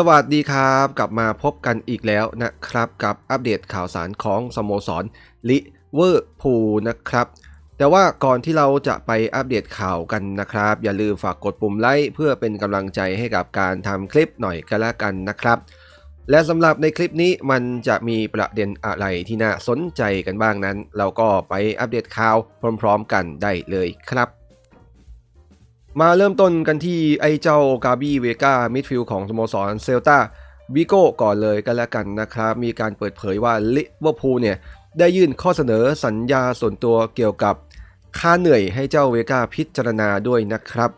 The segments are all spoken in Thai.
สวัสดีครับกลับมาพบกันอีกแล้วนะครับกับอัปเดตข่าวสารของสโมสรลิเวอร์พูลนะครับ แต่ว่าก่อนที่เราจะไปอัปเดตข่าวกันนะครับ อย่าลืมฝากกดปุ่มไลค์เพื่อเป็นกำลังใจให้กับการทำคลิปหน่อยกันละกันนะครับ และสำหรับในคลิปนี้มันจะมีประเด็นอะไรที่น่าสนใจกันบ้างนั้น เราก็ไปอัปเดตข่าวพร้อม ๆ กันได้เลยครับ มาเริ่มต้นกันที่ไอ้เจ้ากาบี้เวกามิดฟิลด์ของสโมสรเซลตาวิโก้ก่อนเลยกันแล้วกันนะครับ มีการเปิดเผยว่าลิเวอร์พูลเนี่ย ได้ยื่นข้อเสนอสัญญาส่วนตัวเกี่ยวกับค่าเหนื่อยให้เจ้าเวกาพิจารณาด้วยนะครับ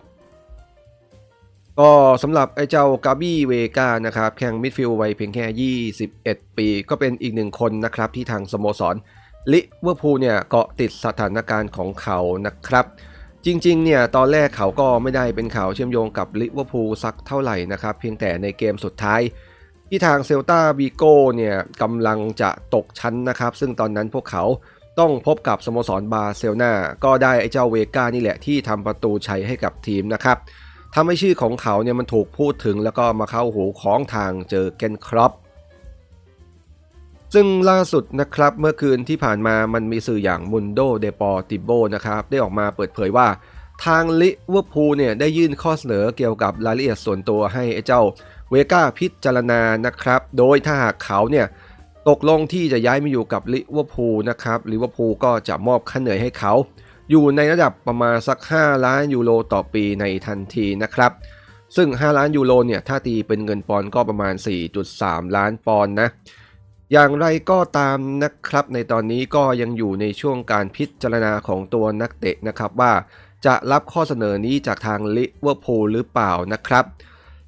ก็สำหรับไอ้เจ้ากาบี้เวกานะครับแข่งมิดฟิลด์วัยเพียงแค่ 21 ปี ก็เป็นอีกหนึ่งคนนะครับที่ทางสโมสรลิเวอร์พูลเนี่ยเกาะติดสถานการณ์ของเขานะครับ จริงๆ เนี่ยตอนแรกเขาก็ไม่ได้เป็นข่าวเชื่อมโยงกับลิเวอร์พูลสักเท่าไหร่นะครับ เพียงแต่ในเกมสุดท้ายที่ทางเซลตาบีโก้เนี่ยกำลังจะตกชั้นนะครับ ซึ่งตอนนั้นพวกเขาต้องพบกับสโมสรบาร์เซโลนาก็ได้ไอ้เจ้าเวก้านี่แหละที่ทำประตูชัยให้กับทีมนะครับทำให้ชื่อของเขาเนี่ยมันถูกพูดถึงแล้วก็มาเข้าหูของทางเจอเกนครอป ซึ่งล่าสุดนะครับเมื่อคืนที่ผ่านมามันมีสื่ออย่างมุนโดเดปอติโบนะครับได้ออกมาเปิดเผยว่า ทางลิเวอร์พูลเนี่ยได้ยื่นข้อเสนอเกี่ยวกับรายละเอียดส่วนตัวให้เจ้าเวก้าพิจารณานะครับ โดยถ้าหากเขาเนี่ยตกลงที่จะย้ายมาอยู่กับลิเวอร์พูลนะครับลิเวอร์พูลก็จะมอบค่าเหนื่อยให้เขา อยู่ในระดับประมาณสัก 5 ล้านยูโรต่อปีในทันทีนะครับ ซึ่ง 5 ล้านยูโรเนี่ยถ้าตีเป็นเงินปอนด์ก็ประมาณ 4.3 ล้านปอนด์นะ อย่างไรก็ตามนะครับ ในตอนนี้ก็ยังอยู่ในช่วงการพิจารณาของตัวนักเตะนะครับว่าจะรับข้อเสนอนี้จากทางลิเวอร์พูลหรือเปล่านะครับ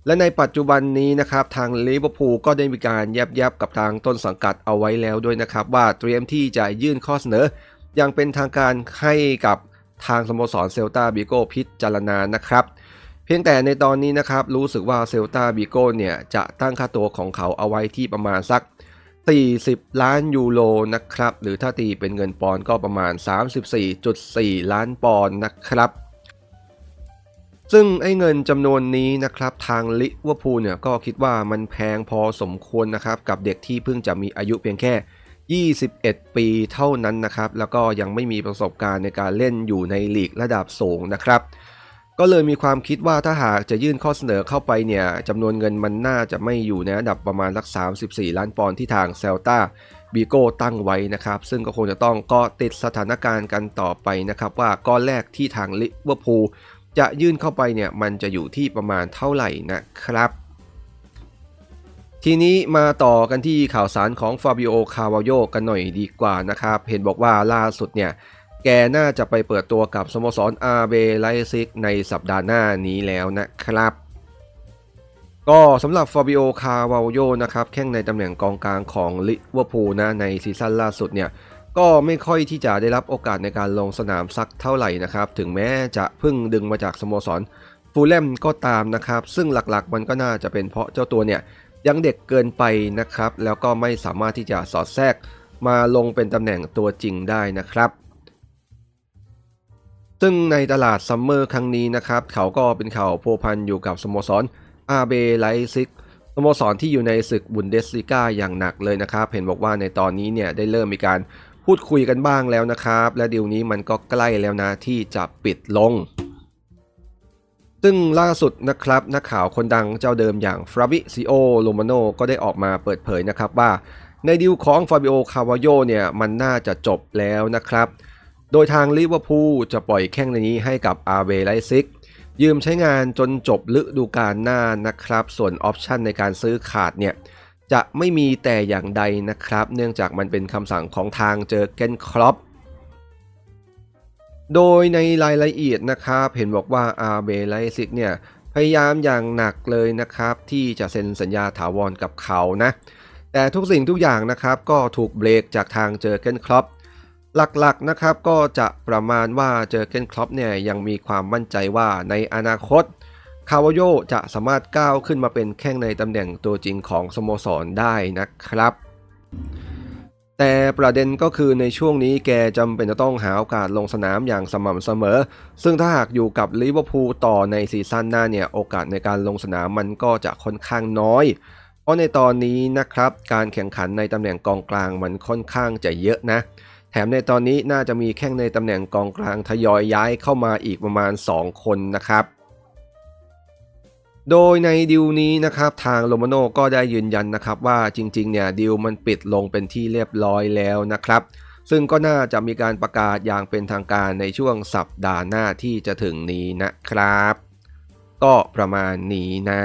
และในปัจจุบันนี้นะครับทางลิเวอร์พูลก็ได้มีการแยบยับกับทางต้นสังกัดเอาไว้แล้วด้วยนะครับ ว่าเตรียมที่จะยื่นข้อเสนอ อย่างเป็นทางการให้กับทางสโมสรเซลตาบิโกพิจารณานะครับ เพียงแต่ในตอนนี้นะครับรู้สึกว่าเซลตาบิโกเนี่ยจะตั้งค่าตัวของเขาเอาไว้ที่ประมาณสัก 40 ล้านยูโรนะครับ หรือถ้าตีเป็นเงินปอนด์ก็ประมาณ 34.4 ล้านปอนด์นะครับ ซึ่งไอ้เงินจำนวนนี้นะครับทางลิเวอร์พูลเนี่ยก็คิดว่ามันแพงพอสมควรนะครับ กับเด็กที่เพิ่งจะมีอายุเพียงแค่ 21 ปีเท่านั้นนะครับ แล้วก็ยังไม่มีประสบการณ์ในการเล่นอยู่ในลีกระดับสูงนะครับ ก็เลยมีความคิดว่าถ้าหากจะยื่นข้อเสนอเข้าไปเนี่ยจำนวนเงินมันน่าจะไม่อยู่ในระดับประมาณสัก 34 ล้านปอนด์ที่ทางเซลตาบีโก้ตั้งไว้นะครับ ซึ่งก็คงจะต้องก็ติดสถานการณ์กันต่อไปนะครับว่าก้อนแรกที่ทางลิเวอร์พูลจะยื่นเข้าไปเนี่ยมันจะอยู่ที่ประมาณเท่าไหร่นะครับ ทีนี้มาต่อกันที่ข่าวสารของฟาบิโอคาวาโยกันหน่อยดีกว่านะครับ เห็นบอกว่าล่าสุดเนี่ย แกน่าจะไปเปิดตัวกับสโมสรอาเบไลซิกในสัปดาห์หน้านี้แล้วนะครับ ก็สำหรับฟาบิโอคาวาโยนะครับแข่งในตำแหน่งกองกลางของลิเวอร์พูลนะในซีซั่นล่าสุดเนี่ยก็ไม่ค่อยที่จะได้รับโอกาสในการลงสนามสักเท่าไหร่นะครับ ถึงแม้จะพิ่งดึงมาจากสโมสรฟูลแลมก็ตามนะครับ ซึ่งหลักๆมันก็น่าจะเป็นเพราะเจ้าตัวเนี่ยยังเด็กเกินไปนะครับ แล้วก็ไม่สามารถที่จะสอดแทรกมาลงเป็นตำแหน่งตัวจริงได้นะครับ ซึ่งในตลาดซัมเมอร์ครั้งนี้นะครับเขาก็เป็นข่าวพัวพันอยู่กับสโมสรอาเบไลซิกสโมสรที่อยู่ในศึกบุนเดสลิกาอย่างหนักเลยนะครับ เห็นบอกว่าในตอนนี้เนี่ยได้เริ่มมีการพูดคุยกันบ้างแล้วนะครับ และดีลนี้มันก็ใกล้แล้วนะที่จะปิดลง ซึ่งล่าสุดนะครับนักข่าวคนดังเจ้าเดิมอย่างฟราบิซิโอโรมาโนก็ได้ออกมาเปิดเผยนะครับว่า ในดีลของฟาบิโอคาวาโยเนี่ยมันน่าจะจบแล้วนะครับ โดยทางลิเวอร์พูลจะปล่อยแข้งในนี้ให้กับอาเวไลซิก ยืมใช้งานจนจบฤดูกาลหน้านะครับ ส่วนออปชันในการซื้อขาดเนี่ยจะไม่มีแต่อย่างใดนะครับ เนื่องจากมันเป็นคำสั่งของทางเจอเกนครอปโดยในรายละเอียดนะครับ เห็นบอกว่าอาเบไลซิกเนี่ยพยายามอย่างหนักเลยนะครับ ที่จะเซ็นสัญญาถาวรกับเขานะ แต่ทุกสิ่งทุกอย่างนะครับก็ถูกเบรกจากทางเจอเกนครอป หลักๆนะครับก็จะประมาณว่าเจอเกนครอปเนี่ยยังมีความมั่นใจว่าในอนาคตคาวโยจะสามารถก้าวขึ้นมาเป็นแข้งในตำแหน่งตัวจริงของสโมสรได้นะครับ แต่ประเด็นก็คือในช่วงนี้แกจำเป็นจะต้องหาโอกาสลงสนามอย่างสม่ำเสมอ ซึ่งถ้าหากอยู่กับลิเวอร์พูลต่อในซีซั่นหน้าเนี่ยโอกาสในการลงสนามมันก็จะค่อนข้างน้อย เพราะในตอนนี้นะครับการแข่งขันในตำแหน่งกองกลางมันค่อนข้างจะเยอะนะ แถมในตอนนี้น่าจะมีแข้งในตำแหน่งกองกลางทยอยย้ายเข้ามาอีกประมาณ 2 คนนะครับ โดยในดิวนี้นะครับทางโรมาโน่ก็ได้ยืนยันนะครับว่าจริงๆเนี่ยดิวมันปิดลงเป็นที่เรียบร้อยแล้วนะครับ ซึ่งก็น่าจะมีการประกาศอย่างเป็นทางการในช่วงสัปดาห์หน้าที่จะถึงนี้นะครับ ก็ประมาณนี้นะ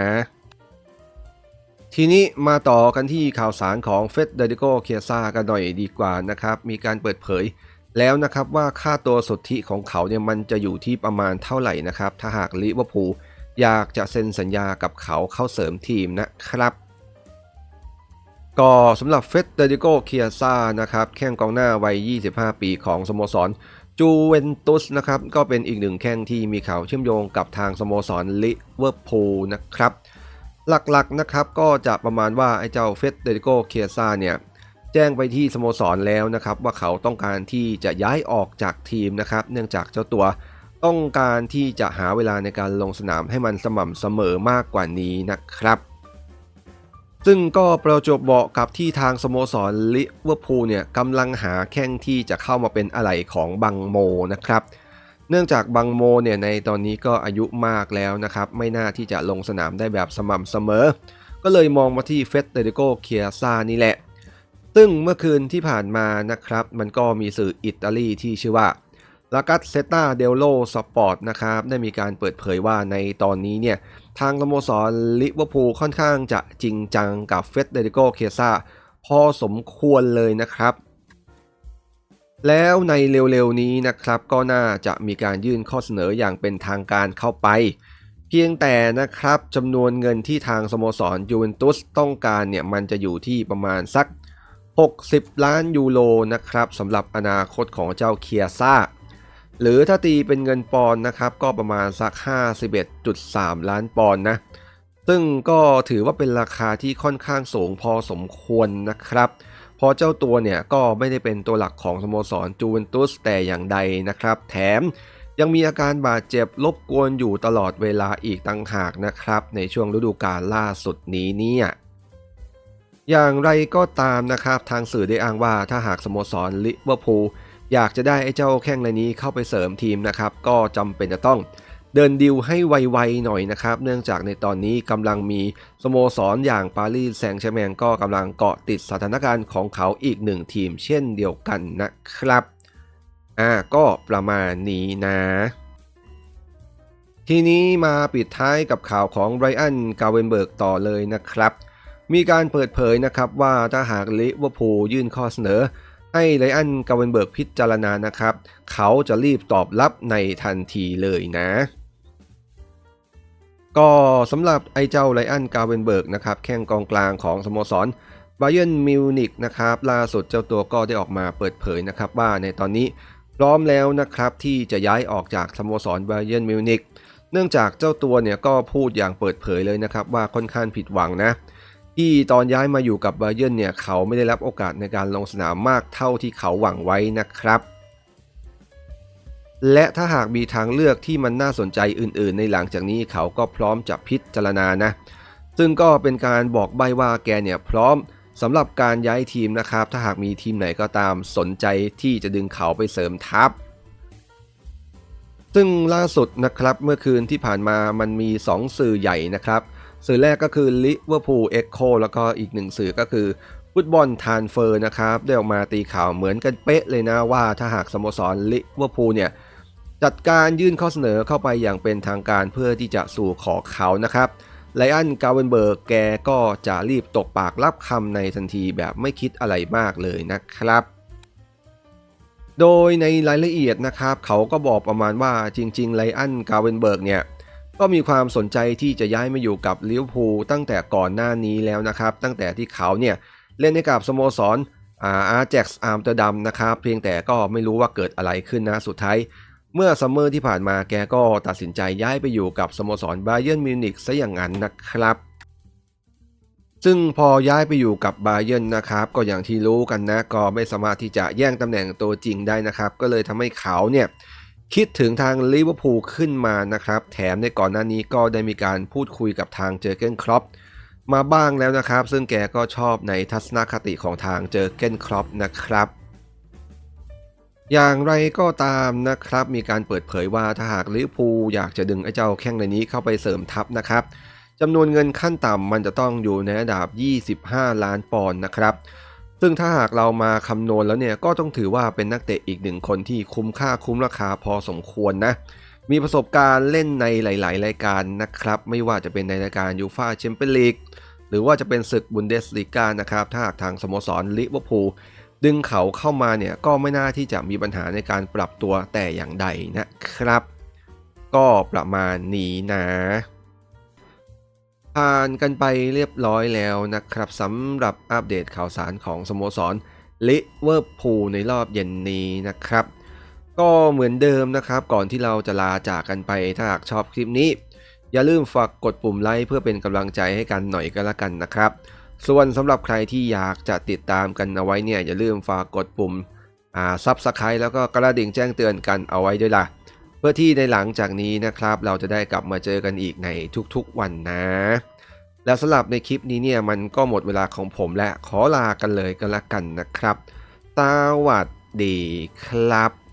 ทีนี้มาต่อกันที่ข่าวสารของเฟดเดริโกเคียซากันหน่อยดีกว่านะครับ มีการเปิดเผยแล้วนะครับว่าค่าตัวสุทธิของเขาเนี่ยมันจะอยู่ที่ประมาณเท่าไหร่นะครับ ถ้าหากลิเวอร์พูลอยากจะเซ็นสัญญากับเขาเข้าเสริมทีมนะครับ ก็สำหรับเฟดเดริโกเคียซานะครับแข้งกองหน้าวัย 25 ปีของสโมสรจูเวนตุสนะครับก็เป็นอีกหนึ่งแข้งที่มีข่าวเชื่อมโยงกับทางสโมสรลิเวอร์พูลนะครับ หลักๆนะครับก็จะประมาณว่าไอ้เจ้าเฟดเดริโกเคียซาเนี่ยแจ้งไปที่สโมสรแล้วนะครับว่าเขาต้องการที่จะย้ายออกจากทีมนะครับ เนื่องจากเจ้าตัวต้องการที่จะหาเวลาในการลงสนามให้มันสม่ำเสมอมากกว่านี้นะครับ ซึ่งก็ประจบเหมาะกับที่ทางสโมสรลิเวอร์พูลเนี่ยกำลังหาแข้งที่จะเข้ามาเป็นอะไหล่ของบังโมนะครับ เนื่องจากบังโมเนี่ยในตอนนี้ก็อายุมากแล้วนะครับไม่น่าที่จะลงสนามได้แบบสม่ำเสมอ ก็เลยมองมาที่เฟสเตเดโกเคียซานี่แหละ ซึ่งเมื่อคืนที่ผ่านมานะครับ มันก็มีสื่ออิตาลีที่ชื่อว่าลากัสเซตาเดลโลสปอร์ตนะครับได้มีการเปิดเผยว่าในตอนนี้เนี่ยทางสโมสรลิเวอร์พูลค่อนข้างจะจริงจังกับเฟสเดริโกเคียซาพอสมควรเลยนะครับ แล้วในเร็วๆนี้นะครับก็น่าจะมีการยื่นข้อเสนออย่างเป็นทางการเข้าไป เพียงแต่นะครับจำนวนเงินที่ทางสโมสรยูเวนตุสต้องการเนี่ยมันจะอยู่ที่ประมาณสัก 60 ล้านยูโรนะครับสำหรับอนาคตของเจ้าเคียซ่าหรือถ้าตีเป็นเงินปอนนะครับก็ประมาณสัก 51.3 ล้านปอนนะซึ่งก็ถือว่าเป็นราคาที่ค่อนข้างสูงพอสมควรนะครับเพราะเจ้าตัวเนี่ยก็ไม่ได้เป็นตัวหลักของสโมสรจูเวนตุสแต่อย่างใดนะครับ แถมยังมีอาการบาดเจ็บรบกวนอยู่ตลอดเวลาอีกต่างหากนะครับ ในช่วงฤดูกาลล่าสุดนี้เนี่ยอย่างไรก็ตามนะครับ ทางสื่อได้อ้างว่าถ้าหากสโมสรลิเวอร์พูลอยากจะได้ไอ้เจ้าแข้งรายนี้เข้าไปเสริมทีมนะครับ ก็จำเป็นจะต้อง เดินดิวให้ไวๆหน่อยนะครับ เนื่องจากในตอนนี้กำลังมีสโมสรอย่างปารีสแซงต์แชร์แมงก็กำลังเกาะติดสถานการณ์ของเขาอีกหนึ่งทีมเช่นเดียวกันนะครับอ่าก็ประมาณนี้นะ ทีนี้มาปิดท้ายกับข่าวของไรอันกาเวนเบิร์กต่อเลยนะครับ มีการเปิดเผยนะครับว่าถ้าหากลิเวอร์พูลยื่นข้อเสนอให้ไลอันกาเวนเบิร์กพิจารณานะครับ เขาจะรีบตอบรับในทันทีเลยนะ ก็สำหรับไอ้เจ้าไลอันกาเวนเบิร์กนะครับแข้งกองกลางของสโมสรบาเยนมิวนิกนะครับล่าสุดเจ้าตัวก็ได้ออกมาเปิดเผยนะครับว่าในตอนนี้พร้อมแล้วนะครับที่จะย้ายออกจากสโมสรบาเยนมิวนิกเนื่องจากเจ้าตัวเนี่ยก็พูดอย่างเปิดเผยเลยนะครับว่าค่อนข้างผิดหวังนะที่ตอนย้ายมาอยู่กับบาเยนเนี่ยเขาไม่ได้รับโอกาสในการลงสนามมากเท่าที่เขาหวังไว้นะครับ และถ้าหากมีทางเลือกที่มันน่าสนใจอื่น ๆ ในหลังจากนี้เขาก็พร้อมจะพิจารณานะ ซึ่งก็เป็นการบอกใบว่าแกเนี่ยพร้อมสำหรับการย้ายทีมนะครับ ถ้าหากมีทีมไหนก็ตามสนใจที่จะดึงเขาไปเสริมทัพ ซึ่งล่าสุดนะครับเมื่อคืนที่ผ่านมามันมี 2 สื่อใหญ่นะครับ สื่อแรกก็คือลิเวอร์พูลเอ็กโคแล้วก็อีกหนึ่งสื่อก็คือฟุตบอลทานเฟอร์นะครับ ได้ออกมาตีข่าวเหมือนกันเป๊ะเลยนะว่าถ้าหากสโมสรลิเวอร์พูลเนี่ย จัดการยื่นข้อเสนอเข้าไปอย่างเป็นทางการเพื่อที่จะสู่ขอเขานะครับไลอันกาเวนเบิร์กแกก็จะรีบตกปากรับคำในทันทีแบบไม่คิดอะไรมากเลยนะครับ โดยในรายละเอียดนะครับ เขาก็บอกประมาณว่าจริงๆไลอันกาเวนเบิร์กเนี่ยก็มีความสนใจที่จะย้ายมาอยู่กับลิเวอร์พูลตั้งแต่ก่อนหน้านี้แล้วนะครับ ตั้งแต่ที่เขาเนี่ยเล่นให้กับสโมสรอาร์แจ็กซ์อาร์มเตอร์ดัมนะครับ เพียงแต่ก็ไม่รู้ว่าเกิดอะไรขึ้นนะ สุดท้าย เมื่อซัมเมอร์ที่ผ่านมาแกก็ตัดสินใจย้ายไปอยู่กับสโมสรบาเย r n นมิวนิกซะอย่างนั้นนะครับ ซึ่งพอย้ายไปอยู่กับบาเยิร์นนะครับ ก็อย่างที่รู้กันนะก็ไม่สามารถที่จะแย่งตำแหน่งตัวจริงได้นะครับ ก็เลยทำให้เขาเนี่ยคิดถึงทางลิเวอร์พูลขึ้นมานะครับ แถมในก่อนหน้านี้ก็ได้มีการพูดคุยกับทางเจอเกนครอปมาบ้างแล้วนะครับ ซึ่งแกก็ชอบในทัศนคติของทางเจอเกนครอปนะครับ อย่างไรก็ตามนะครับ มีการเปิดเผยว่าถ้าหากลิเวอร์พูลอยากจะดึงไอ้เจ้าแข้งในนี้เข้าไปเสริมทัพนะครับจำนวนเงินขั้นต่ำมันจะต้องอยู่ในระดับ 25 ล้านปอนด์นะครับ ซึ่งถ้าหากเรามาคำนวณแล้วเนี่ยก็ต้องถือว่าเป็นนักเตะอีกหนึ่งคนที่คุ้มค่าคุ้มราคาพอสมควรนะ มีประสบการณ์เล่นในหลาย ๆ รายการนะครับ ไม่ว่าจะเป็นในรายการยูฟาแชมเปี้ยนลีกหรือว่าจะเป็นศึกบุนเดสลีกานะครับ ถ้าหากทางสโมสรลิเวอร์พูล ดึงเขาเข้ามาเนี่ยก็ไม่น่าที่จะมีปัญหาในการปรับตัวแต่อย่างใดนะครับ ก็ประมาณนี้นะผ่านกันไปเรียบร้อยแล้วนะครับสำหรับอัปเดตข่าวสารของสโมสรลิเวอร์พูลในรอบเย็นนี้นะครับ ก็เหมือนเดิมนะครับ ก่อนที่เราจะลาจากกันไปถ้าหากชอบคลิปนี้ อย่าลืมฝากกดปุ่มไลค์เพื่อเป็นกำลังใจให้กันหน่อยก็แล้วกันนะครับ ส่วนสำหรับใครที่อยากจะติดตามกันเอาไว้เนี่ยอย่าลืมฝากกดปุ่มอ่าซับสไครต์แล้วก็กระดิ่งแจ้งเตือนกันเอาไว้ด้วยล่ะ เพื่อที่ในหลังจากนี้นะครับ เราจะได้กลับมาเจอกันอีกในทุกๆวันนะ แล้วสำหรับในคลิปนี้เนี่ยมันก็หมดเวลาของผมและขอลากันเลยก็แล้วกันนะครับสวัสดีครับ